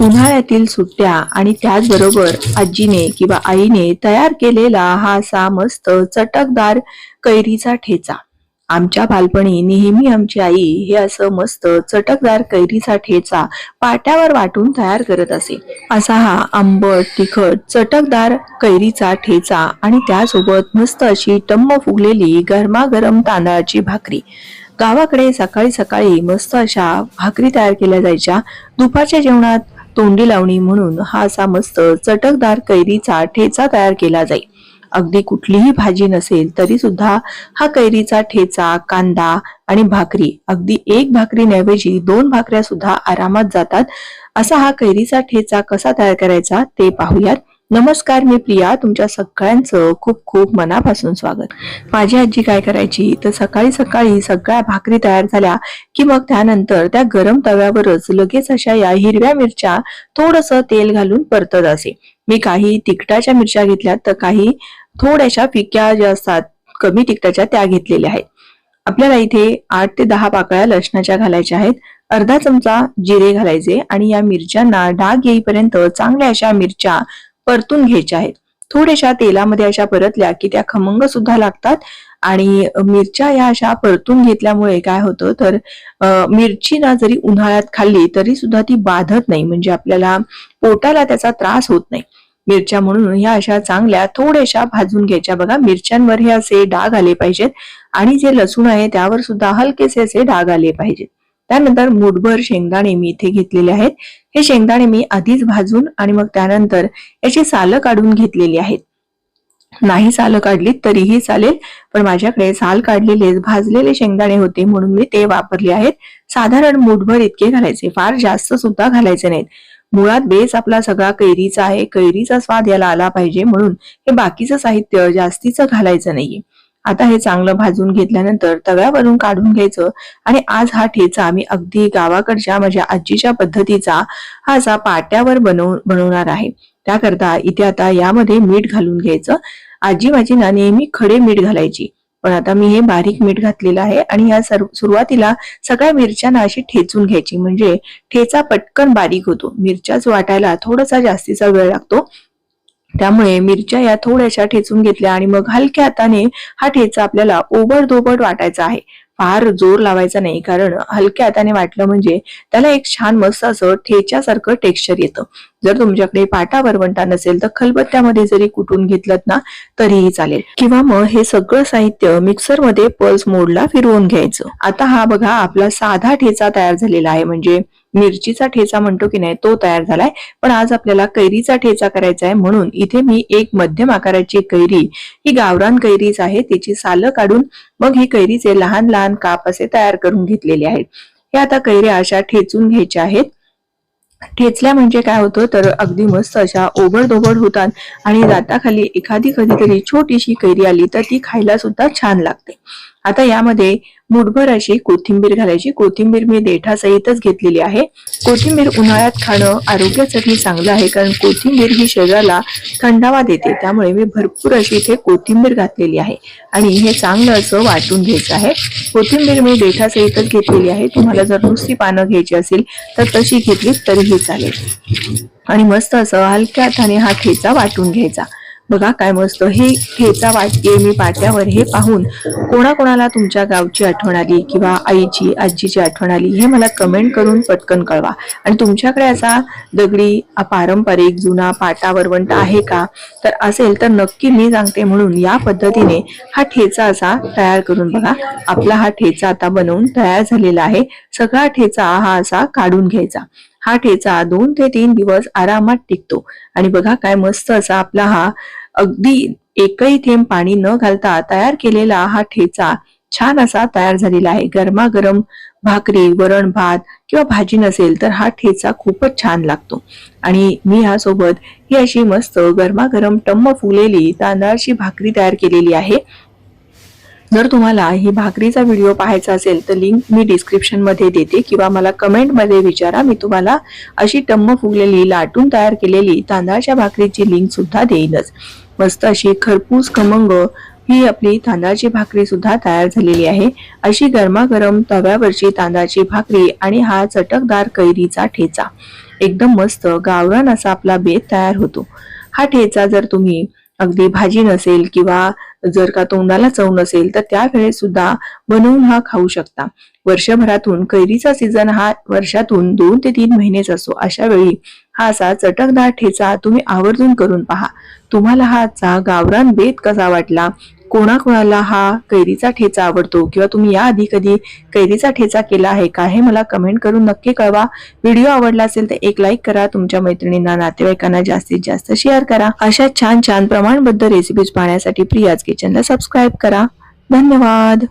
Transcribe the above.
उन्हाळ्यातील सुट्ट्या आणि त्याचबरोबर आजीने किंवा आईने तयार केलेला हा असा मस्त चटकदार कैरीचा ठेचा. आमच्या बालपणी नेहमी आमची आई हे असं मस्त चटकदार कैरीचा ठेचा पाट्यावर वाटून तयार करत असे. असा हा आंबट तिखट चटकदार कैरीचा ठेचा आणि त्यासोबत मस्त अशी टम्म फुगलेली गरमागरम तांदळाची भाकरी. गावाकडे सकाळी सकाळी मस्त अशा भाकरी तयार केल्या जायच्या. दुपारच्या जेवणात तोंडी लावणी म्हणून हा असा मस्त चटकदार कैरीचा ठेचा तयार केला जाई. अगदी कुठलीही भाजी नसेल तरी सुद्धा हा कैरीचा ठेचा कांदा आणि भाकरी अगदी एक भाकरीऐवजी दोन भाकऱ्या सुद्धा आरामात जातात. असा हा कैरीचा ठेचा कसा तयार करायचा ते पाहूयात. नमस्कार मी प्रिया. तुमच्या सगळ्यांचं खूप खूप मनापासून स्वागत. माझी आजी काय करायची? तर सकाळी सकाळी सगळ्या भाकरी तयार झाल्या की मग त्यानंतर त्या गरम तव्यावरच लगेच अशा या हिरव्या मिरच्या थोडस तेल घालून परतत असे. मी काही तिखटाच्या मिरच्या घेतल्या तर काही थोड्याशा फिक्या ज्या असतात कमी तिखटाच्या त्या घेतलेल्या आहेत. आपल्याला इथे आठ ते दहा पाकळ्या लसणाच्या घालायच्या आहेत. अर्धा चमचा जिरे घालायचे आणि या मिरच्यांना डाग येईपर्यंत चांगल्या अशा मिरच्या परतून घ्यायच्या आहेत. थोड्याशा तेलामध्ये अशा परतल्या की त्या खमंग सुद्धा लागतात आणि मिरच्या या अशा परतून घेतल्यामुळे काय होतं तर मिरची ना जरी उन्हाळ्यात खाल्ली तरी सुद्धा ती बाधत नाही. म्हणजे आपल्याला पोटाला त्याचा त्रास होत नाही. मिरच्या म्हणून ह्या अशा चांगल्या थोड्याशा भाजून घ्यायच्या. बघा मिरच्यांवर हे असे डाग आले पाहिजेत आणि जे लसूण आहे त्यावर सुद्धा हलकेसे असे डाग आले पाहिजेत. त्यानंतर मुठभर शेंगदाणे मी इथे घेतलेले आहेत. हे शेंगदाणे मी आधीच भाजून आणि मग त्यानंतर याची सालं काढून घेतलेली आहेत. नाही सालं काढली तरीही चालेल पण माझ्याकडे साल काढलेले भाजलेले शेंगदाणे होते म्हणून मी ते वापरले आहेत. साधारण मुठभर इतके घालायचे फार जास्त सुद्धा घालायचे नाहीत. मुळात बेस आपला सगळा कैरीचा आहे कैरीचा स्वाद याला आला पाहिजे म्हणून हे बाकीचं साहित्य जास्तीचं घालायचं नाहीये. आता हे चांगलं भाजून घेतल्यानंतर तव्यावरून काढून घ्यायचं. आणि आज हा ठेचा मी अगदी गावाकडच्या माझ्या आजीच्या पद्धतीचा हा असा पाट्यावर बनव बनवणार आहे. त्याकरता इथे आता यामध्ये मीठ घालून घ्यायचं. आजी माझी ना नेहमी खडे मीठ घालायची. पण आता मी हे बारीक मीठ घातलेलं आहे आणि या सुरुवातीला सगळ्या मिरच्यांना अशी ठेचून घ्यायची. म्हणजे ठेचा पटकन बारीक होतो. मिरच्याच वाटायला थोडासा जास्तीचा वेळ लागतो. त्यामुळे मिरच्या या थोड्याशा ठेचून घेतल्या आणि मग हलक्या हाताने हा ठेचा आपल्याला ओबडधोबड वाटायचा आहे. फार जोर लावायचा नाही कारण हलक्या हाताने वाटलं म्हणजे त्याला एक छान मस्त असं ठेच्यासारखं टेक्स्चर येतं. जर तुमच्याकडे पाटा वरवंटा नसेल तर खलबत्त्यामध्ये जरी कुटून घेतलं ना तरीही चालेल. किंवा मग हे सगळं साहित्य मिक्सरमध्ये पल्स मोडला फिरवून घ्यायचं. आता हा बघा आपला साधा ठेचा तयार झालेला आहे. म्हणजे मिरचीचा ठेचा म्हणतो की नाही तो तयार झालाय. पण आज आपल्याला कैरीचा ठेचा करायचा आहे म्हणून इथे मी एक मध्यम आकाराची कैरी ही गावरान कैरीच आहे त्याची सालं काढून मग ही कैरीचे लहान लहान काप असे तयार करून घेतलेले आहेत. हे आता कैऱ्या अशा ठेचून घ्यायच्या आहेत. ठेचल्या म्हणजे काय होतं तर अगदी मस्त अशा ओबडधोबड होतात आणि दाताखाली एखादी कधीतरी छोटीशी कैरी आली तर ती खायला सुद्धा छान लागते. आता यामध्ये मुठभर अशी कोथिंबीर घालायची. कोथिंबीर मी देठासहितच घेतलेली आहे. कोथिंबीर उन्हाळ्यात खाणं आरोग्यासाठी चांगलं आहे कारण कोथिंबीर ही शरीराला थंडावा देते. त्यामुळे मी भरपूर अशी इथे कोथिंबीर घातलेली आहे. आणि हे चांगलं असं वाटून घ्यायचं आहे. कोथिंबीर मी देठासहितच घेतलेली आहे. तुम्हाला जर नुसती पानं घ्यायची असेल तर तशी घेतली तरीही चालेल. आणि मस्त असं हलक्या हाताने हा ठेचा वाटून घ्यायचा. बघा काय मस्त. हे ठेचा वाटते मी पाट्यावर हे पाहून कोणाकोणाला तुमच्या गावची आठवण आली किंवा आईची आजीची आठवण आली हे मला कमेंट करून पटकन कळवा. आणि तुमच्याकडे असा दगडी पारंपरिक जुना पाटा वरवंट आहे का? तर असेल तर नक्की मी सांगते म्हणून या पद्धतीने हा ठेचा असा तयार करून बघा. आपला हा ठेचा आता बनवून तयार झालेला आहे. सगळा ठेचा हा असा काढून घ्यायचा. हा ठेचा दोन ते तीन दिवस आरामात टिकतो. आणि बघा काय मस्त असा आपला हा अगदी एकही थेंब पाणी न घालता तयार केलेला हा ठेचा छान असा तयार झालेला आहे. गरमागरम भाकरी वरण भात किंवा भाजी नसेल तर हा ठेचा खूपच छान लागतो. आणि मी ह्यासोबत ही अशी मस्त गरमागरम टम्म फुलेली तांदळाची भाकरी तयार केलेली आहे. जर तुम्हाला ही भाकरीचा व्हिडिओ पाहायचा असेल तर लिंक मी डिस्क्रिप्शनमध्ये देते. किंवा मला कमेंटमध्ये विचारा. मी तुम्हाला अशी टम्म फुगलेली लाटून तयार केलेली तांदळाच्या भाकरीची लिंक सुद्धा देईनच मस्त अशी खरपूस खमंग ही आपली तांदळाची भाकरी सुद्धा तयार झालेली आहे. अशी गरमागरम तव्यावरची तांदळाची भाकरी आणि हा चटकदार कैरीचा ठेचा. एकदम मस्त गावरान असा आपला बेत तयार होतो. हा ठेचा जर तुम्ही अगदी भाजी नसेल किंवा जर का तोंडाला चव नसेल तर त्यावेळेस सुद्धा बनवून हा खाऊ शकता. वर्षभरातून कैरीचा सीझन हा वर्षातून दोन ते तीन महिनेच असतो अशा वेळी हा असा चटकदार ठेचा तुम्ही आवर्जून करून पहा. तुम्हाला हा आजचा गावरान बेत कसा वाटला? कोणाकोणाला हा कैरीचा ठेचा आवडतो किंवा तुम्ही याआधी कधी कैरीचा ठेचा केला आहे का हे मला कमेंट करून नक्की कळवा. व्हिडिओ आवडला असेल तर एक लाईक करा तुमच्या मैत्रिणींना नातेवाईकांना जास्तीत जास्त शेअर करा. अशा छान छान प्रमाणबद्ध रेसिपीज पाहण्यासाठी प्रियाज किचनला सबस्क्राईब करा. धन्यवाद!